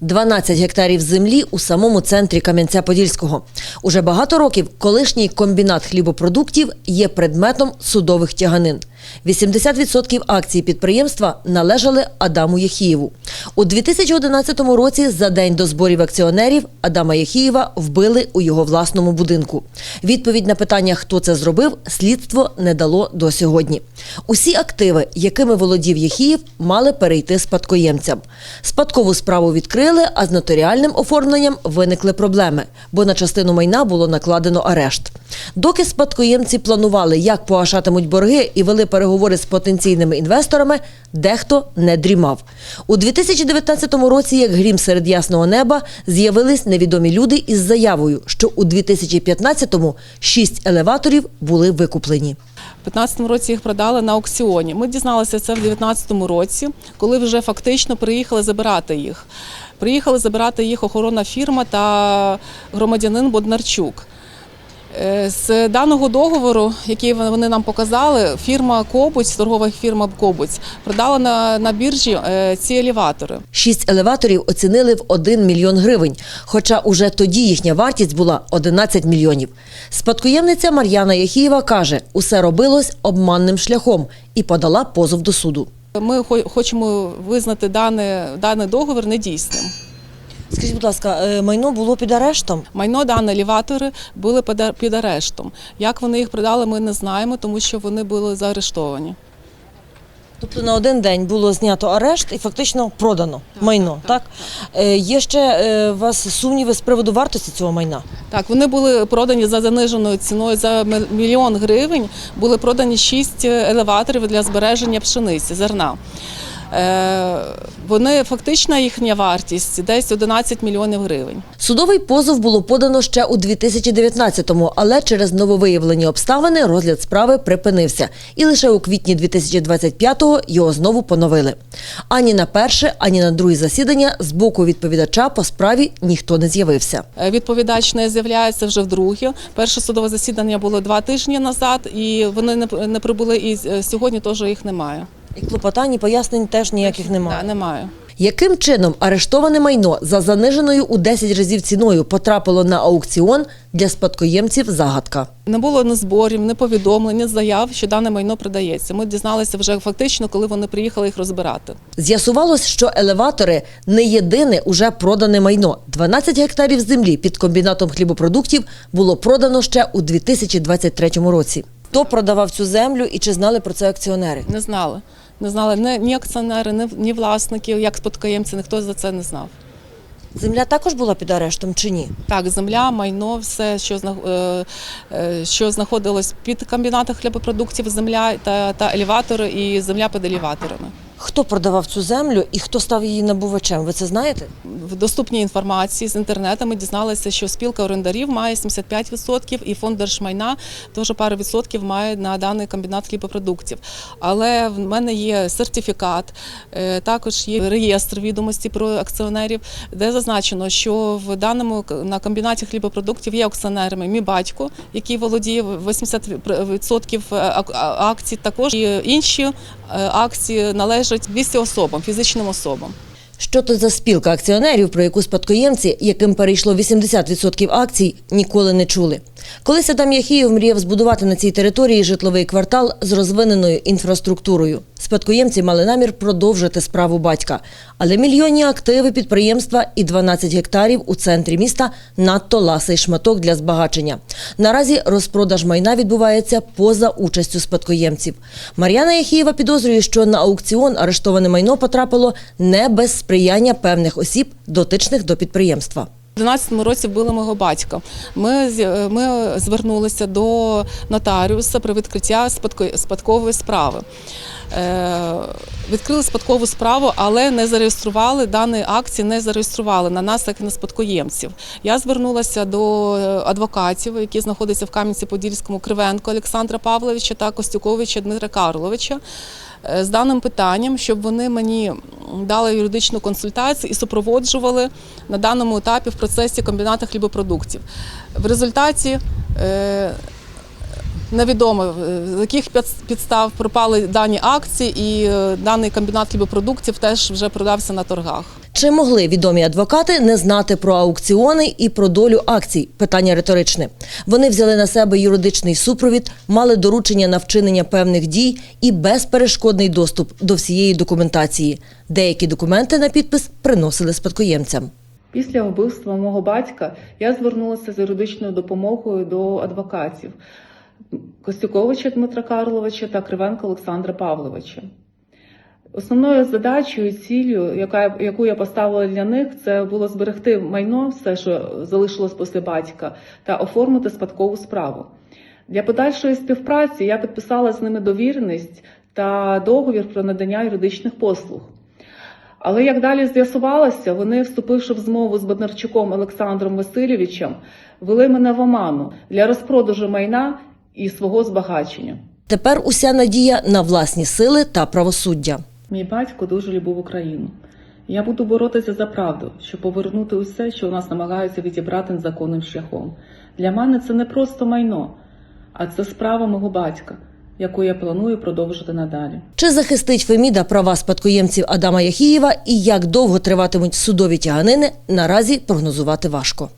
12 гектарів землі у самому центрі Кам'янця-Подільського. Уже багато років колишній комбінат хлібопродуктів є предметом судових тяганин. 80% акцій підприємства належали Адаму Єхієву. У 2011 році за день до зборів акціонерів Адама Єхієва вбили у його власному будинку. Відповідь на питання, хто це зробив, слідство не дало до сьогодні. Усі активи, якими володів Єхіїв, мали перейти спадкоємцям. Спадкову справу відкрили, а з нотаріальним оформленням виникли проблеми, бо на частину майна було накладено арешт. Доки спадкоємці планували, як погашатимуть борги і вели переговори з потенційними інвесторами, дехто не дрімав. У 2019 році, як грім серед ясного неба, з'явились невідомі люди із заявою, що у 2015-му шість елеваторів були викуплені. У 2015 році їх продали на аукціоні. Ми дізналися це в 2019 році, коли вже фактично приїхали забирати їх. Приїхали забирати їх охоронна фірма та громадянин Боднарчук. Е, З даного договору, який вони нам показали, фірма Кобуць, торгова фірма Кобуць, продала на, на біржі е, ці елеватори. Шість елеваторів оцінили в 1 мільйон гривень, хоча уже тоді їхня вартість була 11 мільйонів. Спадкоємниця Мар'яна Яхієва каже, усе робилось обманним шляхом і подала позов до суду. Ми хо- хочемо визнати даний, даний договір недійсним. Скажіть, будь ласка, е, майно було під арештом? Майно дані ліватори були під арештом. Як вони їх продали, ми не знаємо, тому що вони були заарештовані. Тобто на один день було знято арешт і фактично продано майно, так? Е, Є ще е, у вас сумніви з приводу вартості цього майна? Так, вони були продані за заниженою ціною за мільйон гривень. Були продані шість елеваторів для збереження пшениці, зерна. Е, вони фактична їхня вартість десь 11 мільйонів гривень. Судовий позов було подано ще у 2019-му, але через нововиявлені обставини розгляд справи припинився. І лише у квітні 2025-го його знову поновили. Ані на перше, ані на друге засідання з боку відповідача по справі ніхто не з'явився. Е, Відповідач не з'являється вже вдруге. Перше судове засідання було два тижні назад, і вони не, не прибули. І е, сьогодні теж їх немає. І клопотань, і пояснень теж ніяких Да, немає. немає. Яким чином арештоване майно за заниженою у 10 разів ціною потрапило на аукціон для спадкоємців загадка. Не було ні зборів, ні повідомлень, ні заяв, що дане майно продається. Ми дізналися вже фактично, коли вони приїхали їх розбирати. З'ясувалось, що елеватори не єдине уже продане майно. 12 гектарів землі під комбінатом хлібопродуктів було продано ще у 2023 році. Хто продавав цю землю і чи знали про це акціонери? Не знали. Не знали ні, ні акціонери, ні, ні власники, як спадкоємці, ніхто за це не знав. Земля також була під арештом чи ні? Так, земля, майно, все, що, е, е, що знаходилось під комбінатом хлібопродуктів, земля та, та елеватори і земля під елеваторами. Хто продавав цю землю і хто став її набувачем? Ви це знаєте? В доступній інформації з інтернету ми дізналися, що спілка орендарів має 75% і фонд держмайна теж пару відсотків має на даний комбінат хлібопродуктів. Але в мене є сертифікат, е, також є реєстр відомості про акціонерів, де зазначено, що в даному на комбінаті хлібопродуктів є акціонерами мій батько, який володіє 80% ак- акцій, також і інші е, акції належать 200 особам, фізичним особам. Що то за спілка акціонерів, про яку спадкоємці, яким перейшло 80% акцій, ніколи не чули. Колись Адам Яхієв мріяв збудувати на цій території житловий квартал з розвиненою інфраструктурою. Спадкоємці мали намір продовжити справу батька. Але мільйонні активи підприємства і 12 гектарів у центрі міста надто ласий шматок для збагачення. Наразі розпродаж майна відбувається поза участю спадкоємців. Мар'яна Яхієва підозрює, що на аукціон арештоване майно потрапило не без сприяння певних осіб, дотичних до підприємства. У 2012 році вбили мого батька. Ми, ми звернулися до нотаріуса про відкриття спадкової справи. Е, відкрили спадкову справу, але не зареєстрували дані акції, не зареєстрували на нас, як і на спадкоємців. Я звернулася до е, адвокатів, які знаходяться в Кам'янці-Подільському Кривенко Олександра Павловича та Костюковича Дмитра Карловича е, з даним питанням, щоб вони мені дали юридичну консультацію і супроводжували на даному етапі в процесі комбіната хлібопродуктів. В результаті е, невідомо, е, з яких підстав пропали дані акції, і е, даний комбінат хлібопродуктів теж вже продався на торгах. Чи могли відомі адвокати не знати про аукціони і про долю акцій? Питання риторичне. Вони взяли на себе юридичний супровід, мали доручення на вчинення певних дій і безперешкодний доступ до всієї документації. Деякі документи на підпис приносили спадкоємцям. Після вбивства мого батька я звернулася з юридичною допомогою до адвокатів Костюковича Дмитра Карловича та Кривенка Олександра Павловича. Основною задачею ціллю, яка, яку я поставила для них, це було зберегти майно, все, що залишилось після батька, та оформити спадкову справу. Для подальшої співпраці я підписала з ними довіреність та договір про надання юридичних послуг. Але як далі з'ясувалося, вони, вступивши в змову з Бондарчуком Олександром Васильовичем, вели мене в оману для розпродажу майна і свого збагачення. Тепер уся надія на власні сили та правосуддя. Мій батько дуже любив Україну. Я буду боротися за правду, щоб повернути усе, що у нас намагаються відібрати незаконним шляхом. Для мене це не просто майно, а це справа мого батька, яку я планую продовжити надалі. Чи захистить Феміда права спадкоємців Адама Яхієва і як довго триватимуть судові тяганини, наразі прогнозувати важко.